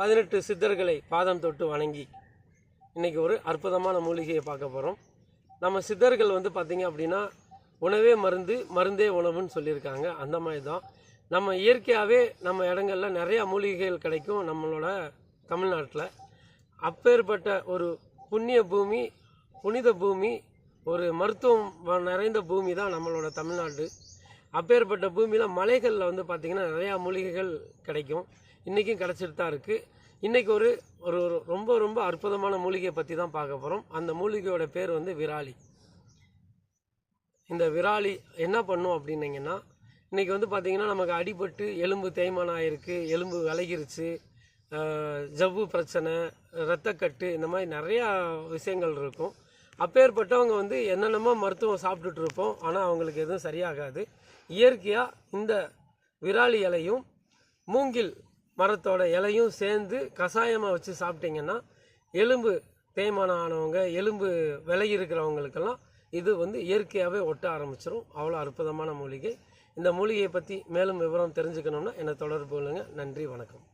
பதினெட்டு சித்தர்களை பாதம் தொட்டு வணங்கி இன்றைக்கி ஒரு அற்புதமான மூலிகையை பார்க்க போகிறோம் நம்ம சித்தர்கள் வந்து பார்த்திங்க அப்படின்னா உணவே மருந்து மருந்தே உணவுன்னு சொல்லியிருக்காங்க. அந்த மாதிரி தான். நம்ம இயற்கையாகவே நம்ம இடங்கள்ல நிறையா மூலிகைகள் கிடைக்கும் நம்மளோட தமிழ்நாட்டில். அப்பேற்பட்ட ஒரு புண்ணிய பூமி புனித பூமி ஒரு மருத்துவம் வ- நிறைந்த பூமி தான் நம்மளோட தமிழ்நாடு. அப்பேற்பட்ட பூமியில் மலைகளில் வந்து பார்த்திங்கன்னா நிறையா மூலிகைகள் கிடைக்கும். இன்றைக்கும் கிடச்சிட்டு தான் இருக்குது இன்றைக்கி ஒரு ஒரு ஒரு ரொம்ப ரொம்ப அற்புதமான மூலிகையை பற்றி தான் பார்க்க போகிறோம் அந்த மூலிகையோட பேர் வந்து விராலி. இந்த விராலி என்ன பண்ணும் அப்படின்னீங்கன்னா இன்றைக்கி வந்து பார்த்திங்கன்னா நமக்கு அடிபட்டு எலும்பு தேய்மானம் ஆயிருக்கு எலும்பு விலகிருச்சு ஜவ்வு பிரச்சனை இரத்தக்கட்டு இந்த மாதிரி நிறையா விஷயங்கள் இருக்கும். அப்பேற்பட்டவங்க வந்து என்னென்னமோ மருத்துவம் சாப்பிட்டுட்டு இருப்போம் ஆனால் அவங்களுக்கு எதுவும் சரியாகாது. இயற்கையாக இந்த விராலி இலையும் மூங்கில் மரத்தோட இலையும் சேர்ந்து கஷாயமாக வச்சு சாப்பிட்டீங்கன்னா எலும்பு தேய்மானம் ஆனவங்க எலும்பு விலகி இருக்கிறவங்களுக்கெல்லாம் இது வந்து இயற்கையாகவே ஒட்ட ஆரம்பிச்சிடும் அவ்வளோ அற்புதமான மூலிகை. இந்த மூலிகையை பற்றி மேலும் விவரம் தெரிஞ்சுக்கணும்னா என்னை தொடர்பு கொள்ளுங்கள் நன்றி வணக்கம்.